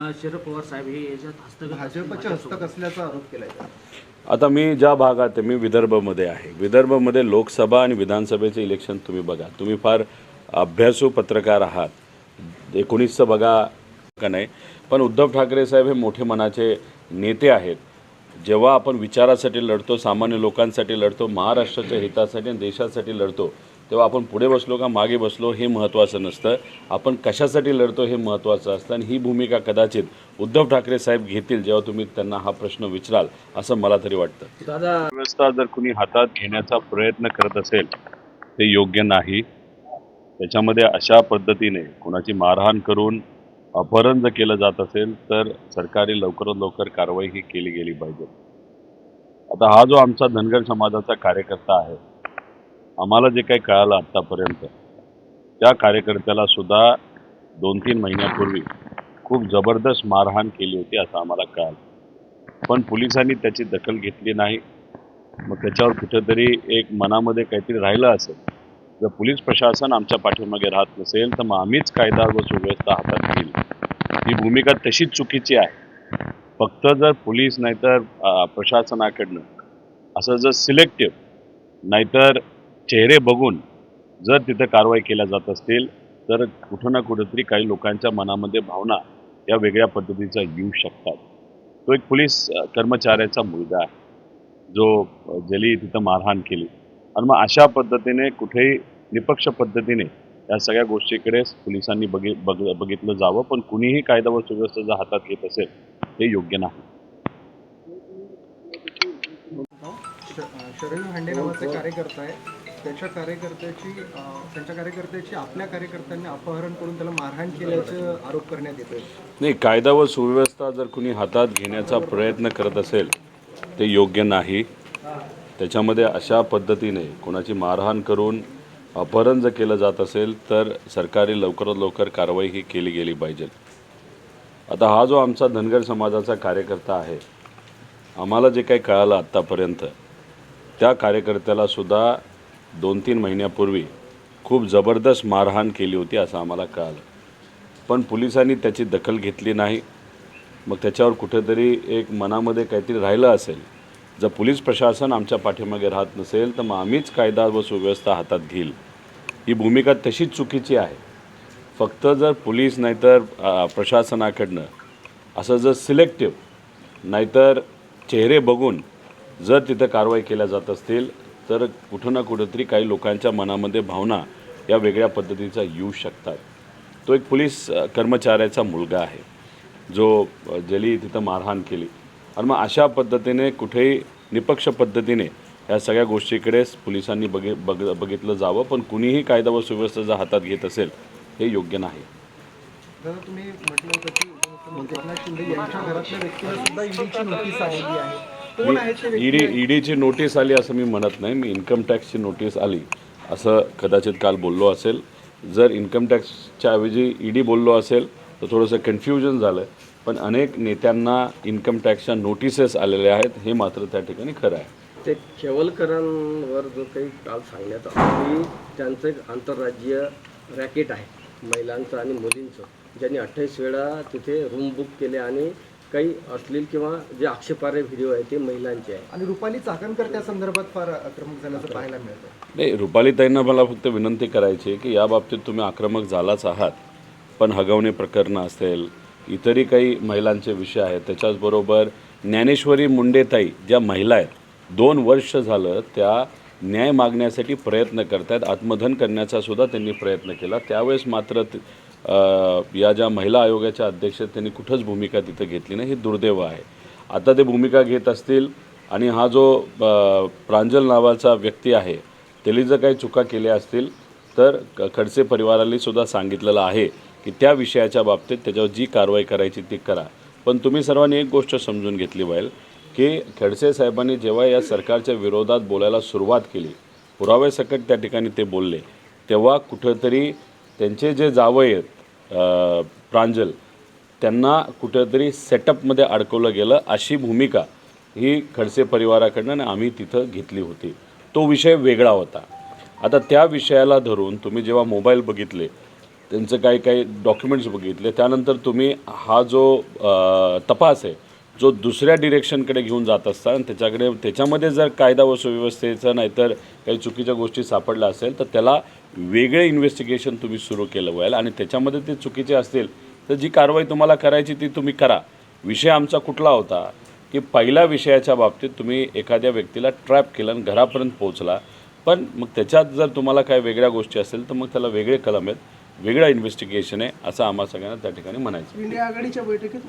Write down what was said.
शरद पवार साहेब हे याच्यात हस्तगत हस्तक असल्याचा आरोप केलाय आता मी ज्या भागात आहे, मी विदर्भमध्ये आहे. विदर्भमध्ये लोकसभा आणि विधानसभेचे इलेक्शन तुम्ही बघा. तुम्ही फार अभ्यासू पत्रकार आहात. एकोणीसचं बघा का नाही. पण उद्धव ठाकरे साहेब हे मोठे मनाचे नेते आहेत. जेव्हा आपण विचारासाठी लढतो सामान्य लोकांसाठी लढतो महाराष्ट्राच्या हितासाठी आणि देशासाठी लढतो तेव्हा आपण पुढे बसलो का मागे बसलो हे महत्त्वाचं नसतं. आपण कशासाठी लढतो हे महत्त्वाचं असतं आणि ही भूमिका कदाचित उद्धव ठाकरे साहेब घेतील जेव्हा तुम्ही त्यांना हा प्रश्न विचाराल असं मला तरी वाटतं. दादा व्यवस्था जर कुणी हातात घेण्याचा प्रयत्न करत असेल ते योग्य नाही. त्याच्यामध्ये अशा पद्धतीने कुणाची मारहाण करून अपहरण जर केलं जात असेल तर सरकारी लवकरात लवकर कारवाई ही केली गेली पाहिजे. आता हा जो आमचा धनगर समाजाचा कार्यकर्ता आहे आम्हाला जे काही कळालं आत्तापर्यंत त्या कार्यकर्त्याला सुद्धा दोन तीन महिन्यापूर्वी खूप जबरदस्त मारहाण केली होती असं आम्हाला कळालं. पण पोलिसांनी त्याची दखल घेतली नाही. मग त्याच्यावर कुठेतरी एक मनामध्ये काहीतरी राहिलं असेल. जर पोलीस प्रशासन आमच्या पाठीमागे राहत नसेल तर मग आम्हीच कायदा व सुव्यवस्था हातात घेईल. ही भूमिका तशीच चुकीची आहे. फक्त जर पोलीस नाहीतर प्रशासनाकडनं असं जर सिलेक्टिव्ह नाहीतर चेहरे बघून जर तिथं कारवाई केल्या जात असतील तर कुठं ना कुठंतरी काही लोकांच्या मनामध्ये भावना या वेगळ्या पद्धतीचा येऊ शकतात. तो एक पोलीस कर्मचाऱ्याचा मुलगा आहे. जो जली तिथं मारहाण केली. आणि मग अशा पद्धतीने कुठेही निपक्ष पद्धतीने या सगळ्या गोष्टीकडे पोलिसांनी बघि बघ बघितलं जावं पण कुणीही कायदा व सुव्यवस्था जर हातात घेत असेल हे योग्य नाही. शरण अं, नावाचे कार्यकर्ता आहे. त्याच्या कार्यकर्त्याची त्यांच्या कार्यकर्त्याची आपल्या कार्यकर्त्यांनी अपहरण करून त्याला मारहाण केल्याचं आरोप करण्यात येतोय. नाही कायदा व सुव्यवस्था जर कुणी हातात घेण्याचा प्रयत्न करत असेल ते योग्य नाही. त्याच्यामध्ये अशा पद्धतीने कोणाची मारहाण करून अपहरण जर केलं जात असेल तर सरकारी लवकरात लवकर कारवाई ही केली गेली पाहिजे. आता हा जो आमचा धनगर समाजाचा कार्यकर्ता आहे आम्हाला जे काही कळालं आत्तापर्यंत त्या कार्यकर्त्याला सुद्धा दोन तीन महिन्यापूर्वी खूप जबरदस्त मारहाण केली होती असं आम्हाला कळालं. पण पोलिसांनी त्याची दखल घेतली नाही. मग त्याच्यावर कुठेतरी एक मनामध्ये काहीतरी राहिलं असेल. जर पोलीस प्रशासन आमच्या पाठीमागे राहत नसेल तर मग आम्हीच कायदा व सुव्यवस्था हातात घेईल. ही भूमिका तशीच चुकीची आहे. फक्त जर पोलीस नाहीतर प्रशासनाकडनं असं जर सिलेक्टिव्ह नाहीतर चेहरे बघून जर तिथं कारवाई केल्या जात असतील तर कुठं ना कुठंतरी काही लोकांच्या मनामध्ये भावना या वेगळ्या पद्धतीचा येऊ शकतात. तो एक पोलीस कर्मचाऱ्याचा मुलगा आहे. जो जली तिथं मारहाण केली. आणि मग अशा पद्धतीने कुठेही निपक्ष पद्धतीने या सगळ्या गोष्टीकडे पोलिसांनी बघि बघ बघितलं जावं. पण कुणीही कायदा व सुव्यवस्था जर हातात घेत असेल हे योग्य नाही. तुम्ही म्हटलं होतं की म्हणजे एकनाथ शिंदे यांच्या घरातल्या व्यक्तीला सुद्धा ईडीची नोटीस आलेली आहे. ईडी ईडीची नोटीस आली असं मी म्हणत नाही. मी इन्कम टॅक्सची नोटीस आली. असं कदाचित काल बोललो असेल. जर इन्कम टॅक्सच्या ऐवजी ईडी बोललो असेल तर थोडंसं कन्फ्युजन झालं. पण अनेक नेत्यांना इन्कम टॅक्सच्या नोटिसेस आलेल्या आहेत हे मात्र त्या ठिकाणी खरं आहे. ते केवलकरांवर जो काही काल सांगण्यात आलं की त्यांचं एक आंतरराज्यीय रॅकेट आहे महिलांचं आणि मुलींचं. ज्यांनी अठ्ठावीस वेळा तिथे रूम बुक केले आणि काही अश्लील किंवा जे आक्षेपार्ह व्हिडिओ आहे ते महिलांचे आहे. आणि रुपाली चाकणकर त्या संदर्भात फार आक्रमक झाल्याचं पाहायला मिळतं नाही रुपालीताईंना मला फक्त विनंती करायची आहे की या बाबतीत तुम्ही आक्रमक झालाच आहात पण हगवणे प्रकरणं असेल इतरही काही महिलांचे विषय आहेत त्याच्याचबरोबर ज्ञानेश्वरी मुंडेताई ज्या महिला आहेत दोन वर्ष झालं त्या न्याय मागण्यासाठी प्रयत्न करत आहेत आत्मधन करण्याचा सुद्धा त्यांनी प्रयत्न केला. त्यावेळेस मात्र या ज्या महिला आयोगाच्या अध्यक्ष त्यांनी कुठंच भूमिका तिथं घेतली नाही. ही दुर्दैव आहे. आता ते भूमिका घेत असतील आणि हा जो प्रांजल नावाचा व्यक्ती आहे त्यांनी जर काही चुका केल्या असतील तर क- खडसे परिवाराला सुद्धा सांगितलेलं आहे की त्या विषयाच्या बाबतीत त्याच्यावर जी कारवाई करायची ती करा. पण तुम्ही सर्वांनी एक गोष्ट समजून घेतली पाहिजे की खडसे साहेबांनी जेव्हा या सरकारच्या विरोधात बोलायला सुरुवात केली पुराव्यासकट त्या ठिकाणी ते बोलले तेव्हा कुठंतरी त्यांचे जे जावं आहेत प्रांजल त्यांना कुठंतरी सेटअपमध्ये अडकवलं गेलं. अशी भूमिका ही खडसे परिवाराकडनं आणि आम्ही तिथं घेतली होती. तो विषय वेगळा होता. आता त्या विषयाला धरून तुम्ही जेव्हा मोबाईल बघितले त्यांचं काही काही डॉक्युमेंट्स बघितले त्यानंतर तुम्ही हा जो तपास आहे जो दुसऱ्या डिरेक्शनकडे घेऊन जात असता आणि त्याच्याकडे त्याच्यामध्ये जर कायदा व सुव्यवस्थेचं नाहीतर काही चुकीच्या गोष्टी सापडल्या असेल तर त्याला वेगळे इन्व्हेस्टिगेशन तुम्ही सुरू केलं व्हायला आणि त्याच्यामध्ये ते चुकीचे असतील तर जी कारवाई तुम्हाला करायची ती तुम्ही करा. विषय आमचा कुठला होता की पहिल्या विषयाच्या बाबतीत तुम्ही एखाद्या व्यक्तीला ट्रॅप केलं आणि घरापर्यंत पोहोचला. पण मग त्याच्यात जर तुम्हाला काही वेगळ्या गोष्टी असेल तर मग त्याला वेगळे कलम आहेत वेगळं इन्व्हेस्टिगेशन आहे असं आम्हा सगळ्यांना त्या ठिकाणी म्हणायचं इंडिया आघाडीच्या बैठकीत